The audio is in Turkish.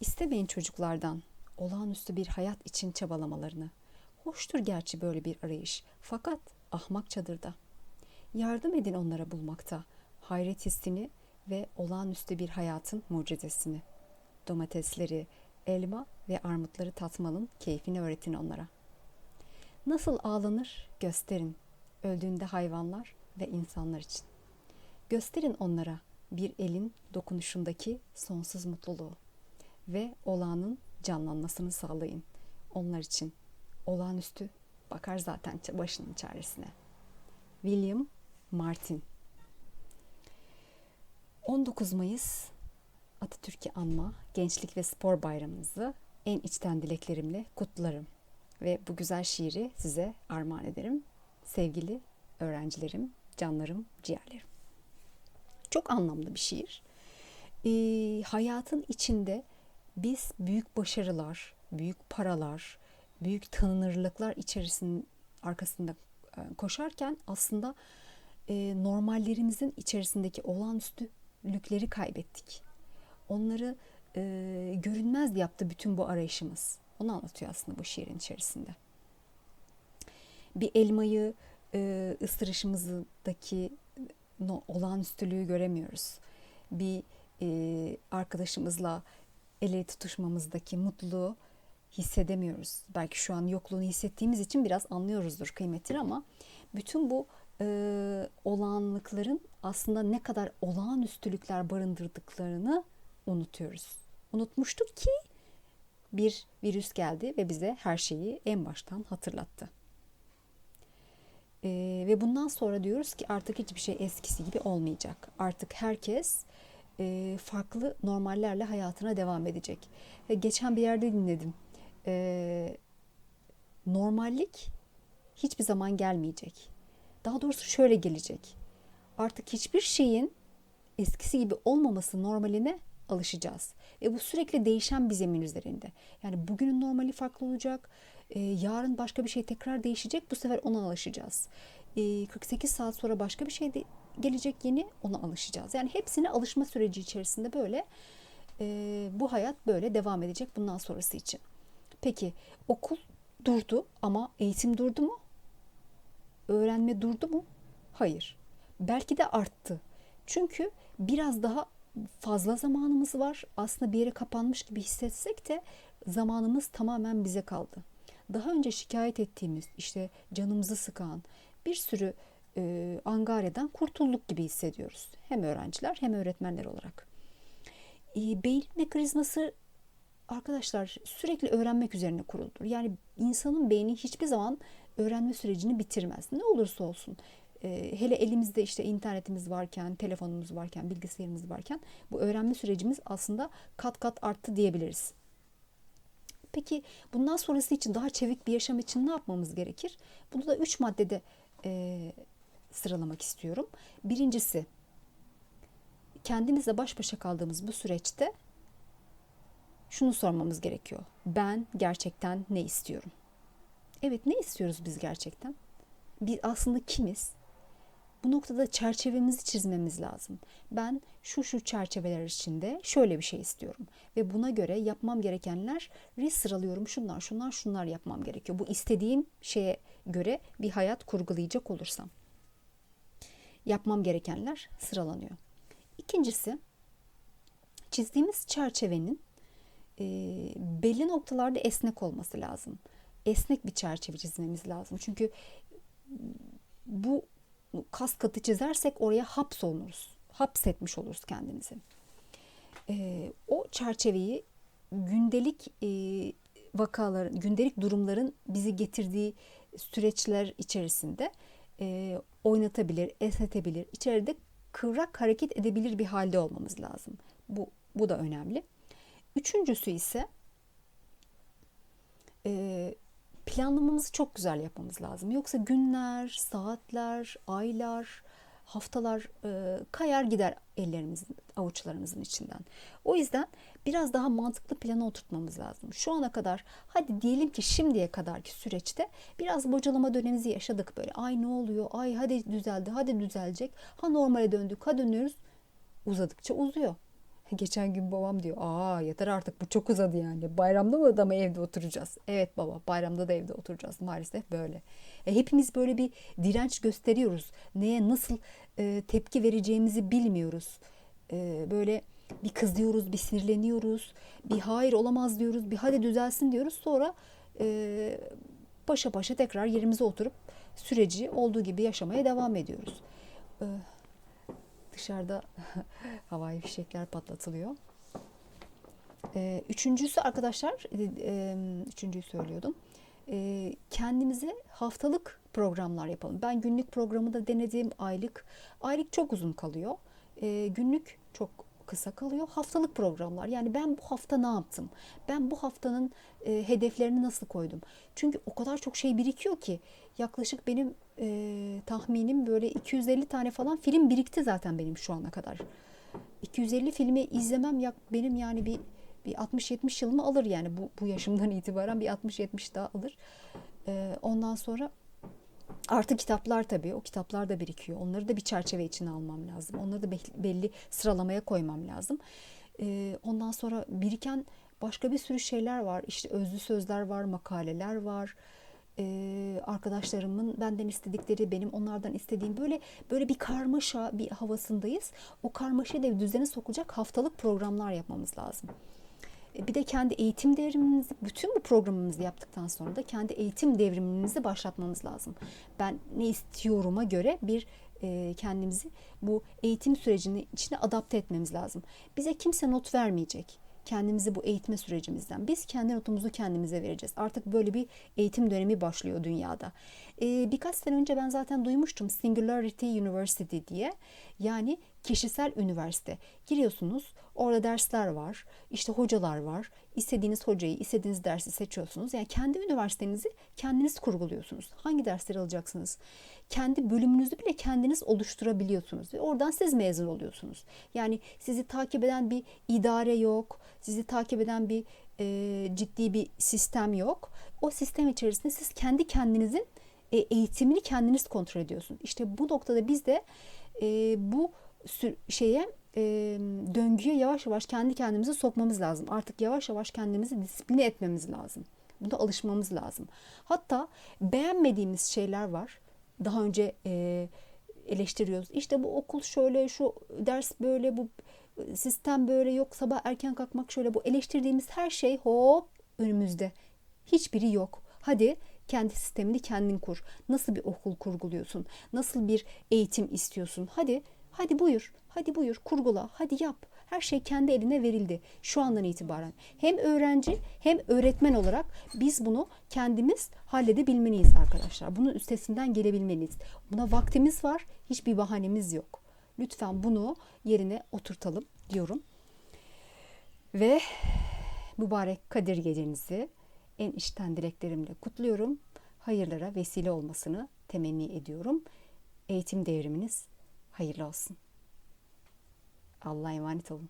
İstemeyin çocuklardan olağanüstü bir hayat için çabalamalarını. Hoştur gerçi böyle bir arayış fakat ahmakçadır da. Yardım edin onlara bulmakta hayret hissini ve olağanüstü bir hayatın mucizesini. Domatesleri, elma ve armutları tatmanın keyfini öğretin onlara. Nasıl ağlanır gösterin öldüğünde hayvanlar ve insanlar için. Gösterin onlara bir elin dokunuşundaki sonsuz mutluluğu ve olağanın canlanmasını sağlayın onlar için. Olağanüstü bakar zaten başının çaresine. William Martin 19 Mayıs Atatürk'ü anma Gençlik ve Spor Bayramınızı en içten dileklerimle kutlarım. Ve bu güzel şiiri size armağan ederim. Sevgili öğrencilerim, canlarım, ciğerlerim. Çok anlamlı bir şiir. Ee, hayatın içinde biz büyük başarılar, büyük paralar, büyük tanınırlıklar içerisinin arkasında e, koşarken aslında e, normallerimizin içerisindeki olağanüstülükleri kaybettik. Onları e, görünmez yaptı bütün bu arayışımız. Onu anlatıyor aslında bu şiirin içerisinde. Bir elmayı e, ısırışımızdaki no, olağanüstülüğü göremiyoruz. Bir e, arkadaşımızla ele tutuşmamızdaki mutluluğu hissedemiyoruz. Belki şu an yokluğunu hissettiğimiz için biraz anlıyoruzdur kıymetini ama bütün bu e, olağanlıkların aslında ne kadar olağanüstülükler barındırdıklarını unutuyoruz. Unutmuştuk ki bir virüs geldi ve bize her şeyi en baştan hatırlattı. E, ve bundan sonra diyoruz ki artık hiçbir şey eskisi gibi olmayacak. Artık herkes e, farklı normallerle hayatına devam edecek. Ve geçen bir yerde dinledim. E, normallik hiçbir zaman gelmeyecek. Daha doğrusu şöyle gelecek. Artık hiçbir şeyin eskisi gibi olmaması normaline alışacağız. Ve bu sürekli değişen bir zemin üzerinde. Yani bugünün normali farklı olacak. E, yarın başka bir şey tekrar değişecek. Bu sefer ona alışacağız. E, 48 saat sonra başka bir şey de gelecek yeni ona alışacağız. Yani hepsine alışma süreci içerisinde böyle e, bu hayat böyle devam edecek bundan sonrası için. Peki okul durdu ama eğitim durdu mu? Öğrenme durdu mu? Hayır. Belki de arttı. Çünkü biraz daha fazla zamanımız var. Aslında bir yere kapanmış gibi hissetsek de zamanımız tamamen bize kaldı. Daha önce şikayet ettiğimiz işte canımızı sıkan bir sürü e, angareden kurtulduk gibi hissediyoruz. Hem öğrenciler hem öğretmenler olarak. E, beyin mekanizması arkadaşlar sürekli öğrenmek üzerine kuruludur. Yani insanın beyni hiçbir zaman öğrenme sürecini bitirmez. Ne olursa olsun. E, hele elimizde işte internetimiz varken, telefonumuz varken, bilgisayarımız varken bu öğrenme sürecimiz aslında kat kat arttı diyebiliriz. Peki bundan sonrası için daha çevik bir yaşam için ne yapmamız gerekir? Bunu da üç maddede e, sıralamak istiyorum. Birincisi kendimizle baş başa kaldığımız bu süreçte şunu sormamız gerekiyor. Ben gerçekten ne istiyorum? Evet ne istiyoruz biz gerçekten? Biz aslında kimiz? Bu noktada çerçevemizi çizmemiz lazım. Ben şu şu çerçeveler içinde şöyle bir şey istiyorum ve buna göre yapmam gerekenleri sıralıyorum. Şunlar, şunlar, şunlar yapmam gerekiyor. Bu istediğim şeye göre bir hayat kurgulayacak olursam yapmam gerekenler sıralanıyor. İkincisi çizdiğimiz çerçevenin e, belli noktalarda esnek olması lazım. Esnek bir çerçeve çizmemiz lazım. Çünkü bu kas katı çizersek oraya hapsoluruz. Hapsetmiş oluruz kendimizi. E, o çerçeveyi gündelik e, vakaların, gündelik durumların bizi getirdiği süreçler içerisinde e, oynatabilir, esnetebilir, içeride kıvrak hareket edebilir bir halde olmamız lazım. Bu, bu da önemli. Üçüncüsü ise e, planlamamızı çok güzel yapmamız lazım. Yoksa günler, saatler, aylar, haftalar e, kayar gider ellerimizin, avuçlarımızın içinden. O yüzden biraz daha mantıklı plana oturtmamız lazım. Şu ana kadar hadi diyelim ki şimdiye kadarki süreçte biraz bocalama dönemimizi yaşadık böyle. Ay ne oluyor? Ay hadi düzeldi, hadi düzelecek. Ha normale döndük, ha dönüyoruz. Uzadıkça uzuyor. Geçen gün babam diyor, aa yeter artık bu çok uzadı yani. Bayramda mı da mı evde oturacağız? Evet baba, bayramda da evde oturacağız. Maalesef böyle. E, hepimiz böyle bir direnç gösteriyoruz. Neye nasıl e, tepki vereceğimizi bilmiyoruz. E, böyle bir kızıyoruz, bir sinirleniyoruz, bir hayır olamaz diyoruz, bir hadi düzelsin diyoruz. Sonra e, başa başa tekrar yerimize oturup süreci olduğu gibi yaşamaya devam ediyoruz. E, dışarıda havai fişekler patlatılıyor. E, üçüncüsü arkadaşlar, e, e, üçüncüyü söylüyordum. E, kendimize haftalık programlar yapalım. Ben günlük programı da denedim, aylık. Aylık çok uzun kalıyor. E, günlük çok kısa kalıyor. Haftalık programlar. Yani ben bu hafta ne yaptım? Ben bu haftanın e, hedeflerini nasıl koydum? Çünkü o kadar çok şey birikiyor ki yaklaşık benim e, tahminim böyle 250 tane falan film birikti zaten benim şu ana kadar. 250 filmi izlemem yak benim yani bir bir 60-70 yılımı alır yani bu, bu yaşımdan itibaren bir 60-70 daha alır. E, ondan sonra Artı kitaplar tabii. O kitaplar da birikiyor. Onları da bir çerçeve içine almam lazım. Onları da belli sıralamaya koymam lazım. Ondan sonra biriken başka bir sürü şeyler var. İşte özlü sözler var, makaleler var. Arkadaşlarımın benden istedikleri, benim onlardan istediğim böyle böyle bir karmaşa bir havasındayız. O karmaşayı da düzene sokacak haftalık programlar yapmamız lazım. Bir de kendi eğitim devrimimizi, bütün bu programımızı yaptıktan sonra da kendi eğitim devrimimizi başlatmamız lazım. Ben ne istiyorum'a göre bir e, kendimizi bu eğitim sürecinin içine adapte etmemiz lazım. Bize kimse not vermeyecek kendimizi bu eğitme sürecimizden. Biz kendi notumuzu kendimize vereceğiz. Artık böyle bir eğitim dönemi başlıyor dünyada. Ee, birkaç sene önce ben zaten duymuştum Singularity University diye. Yani kişisel üniversite. Giriyorsunuz orada dersler var, işte hocalar var. İstediğiniz hocayı, istediğiniz dersi seçiyorsunuz. Yani kendi üniversitenizi kendiniz kurguluyorsunuz. Hangi dersleri alacaksınız? Kendi bölümünüzü bile kendiniz oluşturabiliyorsunuz. Ve oradan siz mezun oluyorsunuz. Yani sizi takip eden bir idare yok. Sizi takip eden bir e, ciddi bir sistem yok. O sistem içerisinde siz kendi kendinizin e, eğitimini kendiniz kontrol ediyorsunuz. İşte bu noktada biz de e, bu şeye e, döngüye yavaş yavaş kendi kendimizi sokmamız lazım. Artık yavaş yavaş kendimizi disipline etmemiz lazım. Buna alışmamız lazım. Hatta beğenmediğimiz şeyler var. Daha önce e, eleştiriyoruz. İşte bu okul şöyle, şu ders böyle, bu sistem böyle yok, sabah erken kalkmak şöyle. Bu eleştirdiğimiz her şey hop önümüzde. Hiçbiri yok. Hadi kendi sistemini kendin kur. Nasıl bir okul kurguluyorsun? Nasıl bir eğitim istiyorsun? Hadi Hadi buyur, hadi buyur, kurgula, hadi yap. Her şey kendi eline verildi şu andan itibaren. Hem öğrenci hem öğretmen olarak biz bunu kendimiz halledebilmeliyiz arkadaşlar. Bunun üstesinden gelebilmeliyiz. Buna vaktimiz var, hiçbir bahanemiz yok. Lütfen bunu yerine oturtalım diyorum. Ve mübarek Kadir gecenizi en içten dileklerimle kutluyorum. Hayırlara vesile olmasını temenni ediyorum. Eğitim devriminiz hayırlı olsun. Allah'a emanet olun.